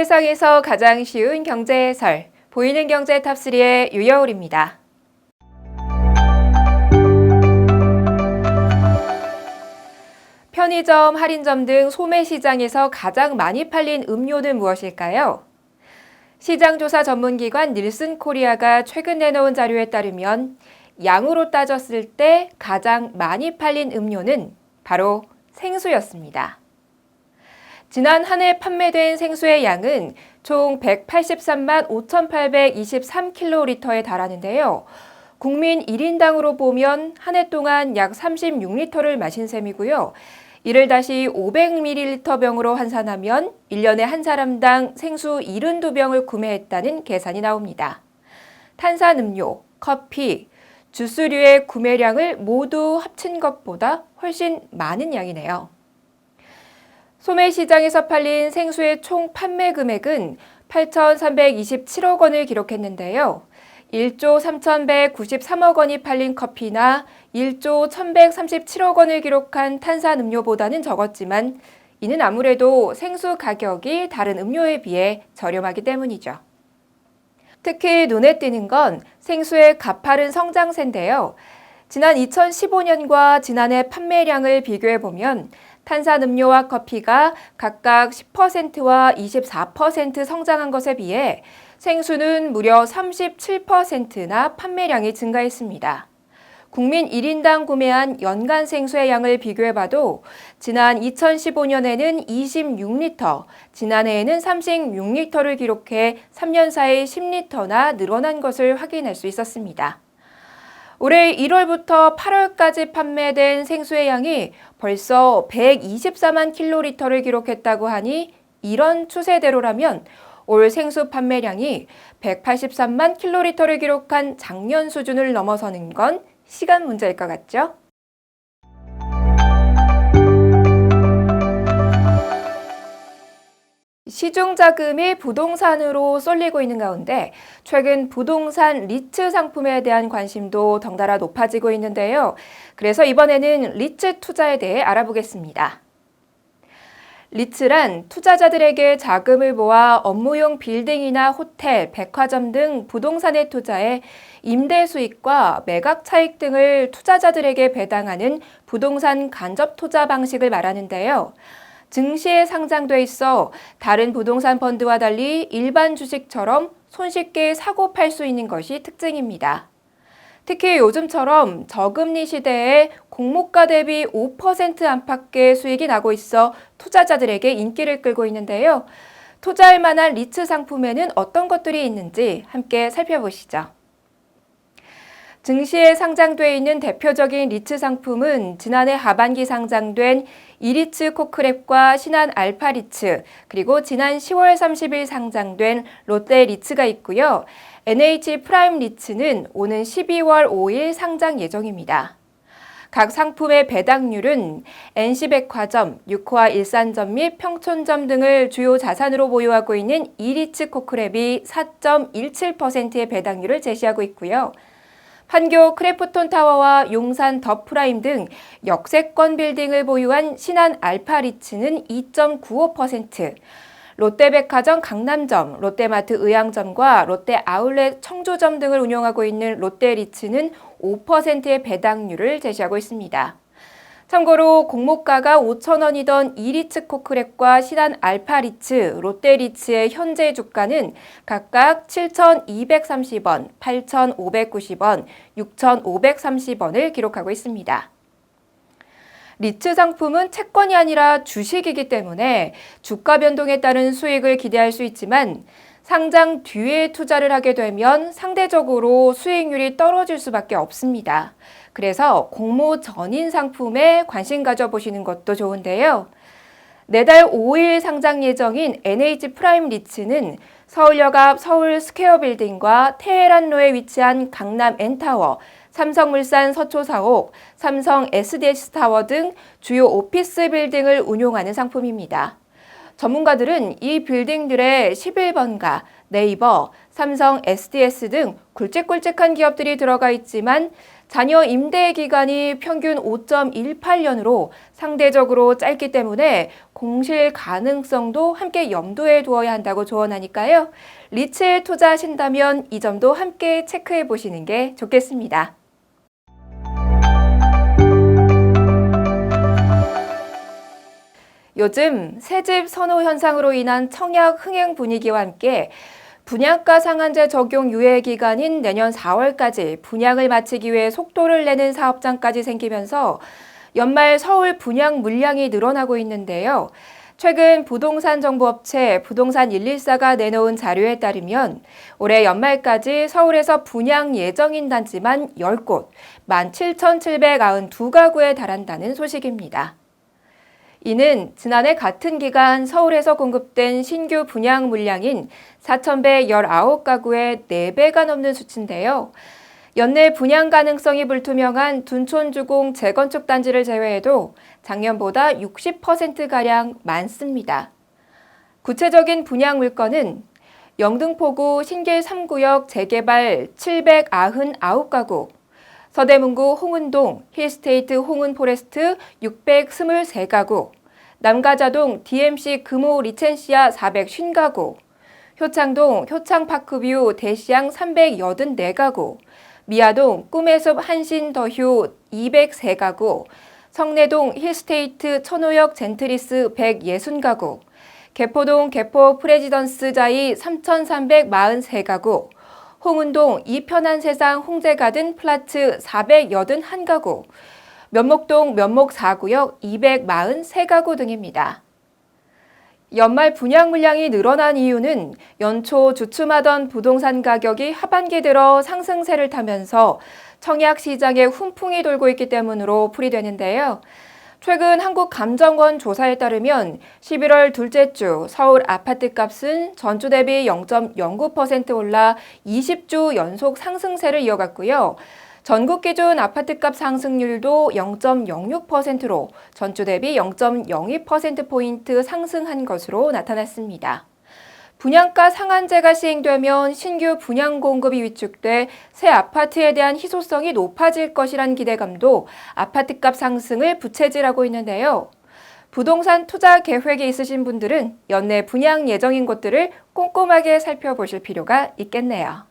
세상에서 가장 쉬운 경제 해설, 보이는 경제 탑3의 유여울입니다. 편의점, 할인점 등 소매 시장에서 가장 많이 팔린 음료는 무엇일까요? 시장조사 전문기관 닐슨 코리아가 최근 내놓은 자료에 따르면 양으로 따졌을 때 가장 많이 팔린 음료는 바로 생수였습니다. 지난 한 해 판매된 생수의 양은 총 183만 5,823kl에 달하는데요. 국민 1인당으로 보면 한 해 동안 약 36리터를 마신 셈이고요. 이를 다시 500ml 병으로 환산하면 1년에 한 사람당 생수 72병을 구매했다는 계산이 나옵니다. 탄산음료, 커피, 주스류의 구매량을 모두 합친 것보다 훨씬 많은 양이네요. 소매 시장에서 팔린 생수의 총 판매 금액은 8,327억 원을 기록했는데요. 1조 3,193억 원이 팔린 커피나 1조 1,137억 원을 기록한 탄산 음료보다는 적었지만 이는 아무래도 생수 가격이 다른 음료에 비해 저렴하기 때문이죠. 특히 눈에 띄는 건 생수의 가파른 성장세인데요. 지난 2015년과 지난해 판매량을 비교해 보면 탄산음료와 커피가 각각 10%와 24% 성장한 것에 비해 생수는 무려 37%나 판매량이 증가했습니다. 국민 1인당 구매한 연간 생수의 양을 비교해봐도 지난 2015년에는 26리터, 지난해에는 36리터를 기록해 3년 사이 10리터나 늘어난 것을 확인할 수 있었습니다. 올해 1월부터 8월까지 판매된 생수의 양이 벌써 124만 킬로리터를 기록했다고 하니 이런 추세대로라면 올 생수 판매량이 183만 킬로리터를 기록한 작년 수준을 넘어서는 건 시간 문제일 것 같죠? 시중 자금이 부동산으로 쏠리고 있는 가운데 최근 부동산 리츠 상품에 대한 관심도 덩달아 높아지고 있는데요. 그래서 이번에는 리츠 투자에 대해 알아보겠습니다. 리츠란 투자자들에게 자금을 모아 업무용 빌딩이나 호텔, 백화점 등 부동산에 투자해 임대 수익과 매각 차익 등을 투자자들에게 배당하는 부동산 간접 투자 방식을 말하는데요. 증시에 상장돼 있어 다른 부동산 펀드와 달리 일반 주식처럼 손쉽게 사고 팔 수 있는 것이 특징입니다. 특히 요즘처럼 저금리 시대에 공모가 대비 5% 안팎의 수익이 나고 있어 투자자들에게 인기를 끌고 있는데요. 투자할 만한 리츠 상품에는 어떤 것들이 있는지 함께 살펴보시죠. 증시에 상장돼 있는 대표적인 리츠 상품은 지난해 하반기 상장된 이리츠 코크랩과 신한 알파리츠, 그리고 지난 10월 30일 상장된 롯데 리츠가 있고요. NH 프라임 리츠는 오는 12월 5일 상장 예정입니다. 각 상품의 배당률은 NC백화점, 유코아 일산점 및 평촌점 등을 주요 자산으로 보유하고 있는 이리츠 코크랩이 4.17%의 배당률을 제시하고 있고요. 판교 크래프톤 타워와 용산 더 프라임 등 역세권 빌딩을 보유한 신한 알파리츠는 2.95%, 롯데백화점 강남점, 롯데마트 의왕점과 롯데 아울렛 청조점 등을 운영하고 있는 롯데리츠는 5%의 배당률을 제시하고 있습니다. 참고로 공모가가 5천원이던 이리츠 코크랩과 신한 알파리츠, 롯데리츠의 현재 주가는 각각 7,230원, 8,590원, 6,530원을 기록하고 있습니다. 리츠 상품은 채권이 아니라 주식이기 때문에 주가 변동에 따른 수익을 기대할 수 있지만 상장 뒤에 투자를 하게 되면 상대적으로 수익률이 떨어질 수밖에 없습니다. 그래서 공모 전인 상품에 관심 가져보시는 것도 좋은데요. 내달 5일 상장 예정인 NH 프라임 리츠는 서울역 앞 서울 스퀘어 빌딩과 테헤란로에 위치한 강남 엔타워, 삼성물산 서초사옥, 삼성 SDS 타워 등 주요 오피스 빌딩을 운용하는 상품입니다. 전문가들은 이 빌딩들의 11번가, 네이버, 삼성, SDS 등 굵직굵직한 기업들이 들어가 있지만 잔여 임대 기간이 평균 5.18년으로 상대적으로 짧기 때문에 공실 가능성도 함께 염두에 두어야 한다고 조언하니까요. 리츠에 투자하신다면 이 점도 함께 체크해 보시는 게 좋겠습니다. 요즘 새집 선호 현상으로 인한 청약 흥행 분위기와 함께 분양가 상한제 적용 유예 기간인 내년 4월까지 분양을 마치기 위해 속도를 내는 사업장까지 생기면서 연말 서울 분양 물량이 늘어나고 있는데요. 최근 부동산 정보업체 부동산 114가 내놓은 자료에 따르면 올해 연말까지 서울에서 분양 예정인 단지만 10곳, 17,792가구에 달한다는 소식입니다. 이는 지난해 같은 기간 서울에서 공급된 신규 분양 물량인 4,119가구의 4배가 넘는 수치인데요. 연내 분양 가능성이 불투명한 둔촌주공 재건축 단지를 제외해도 작년보다 60%가량 많습니다. 구체적인 분양 물건은 영등포구 신길 3구역 재개발 799가구, 서대문구 홍은동 힐스테이트 홍은포레스트 623가구, 남가자동 DMC 금호 리첸시아 450가구, 효창동 효창파크뷰 대시양 384가구, 미아동 꿈의숲 한신더휴 203가구, 성내동 힐스테이트 천호역 젠트리스 160가구, 개포동 개포 프레지던스 자이 3,343가구, 홍은동 이편한 세상 홍제가든 플라츠 481가구, 면목동 면목 4구역 243가구 등입니다. 연말 분양 물량이 늘어난 이유는 연초 주춤하던 부동산 가격이 하반기 들어 상승세를 타면서 청약 시장에 훈풍이 돌고 있기 때문으로 풀이되는데요. 최근 한국감정원 조사에 따르면 11월 둘째 주 서울 아파트 값은 전주 대비 0.09% 올라 20주 연속 상승세를 이어갔고요. 전국 기준 아파트값 상승률도 0.06%로 전주 대비 0.02%포인트 상승한 것으로 나타났습니다. 분양가 상한제가 시행되면 신규 분양 공급이 위축돼 새 아파트에 대한 희소성이 높아질 것이란 기대감도 아파트값 상승을 부채질하고 있는데요. 부동산 투자 계획이 있으신 분들은 연내 분양 예정인 곳들을 꼼꼼하게 살펴보실 필요가 있겠네요.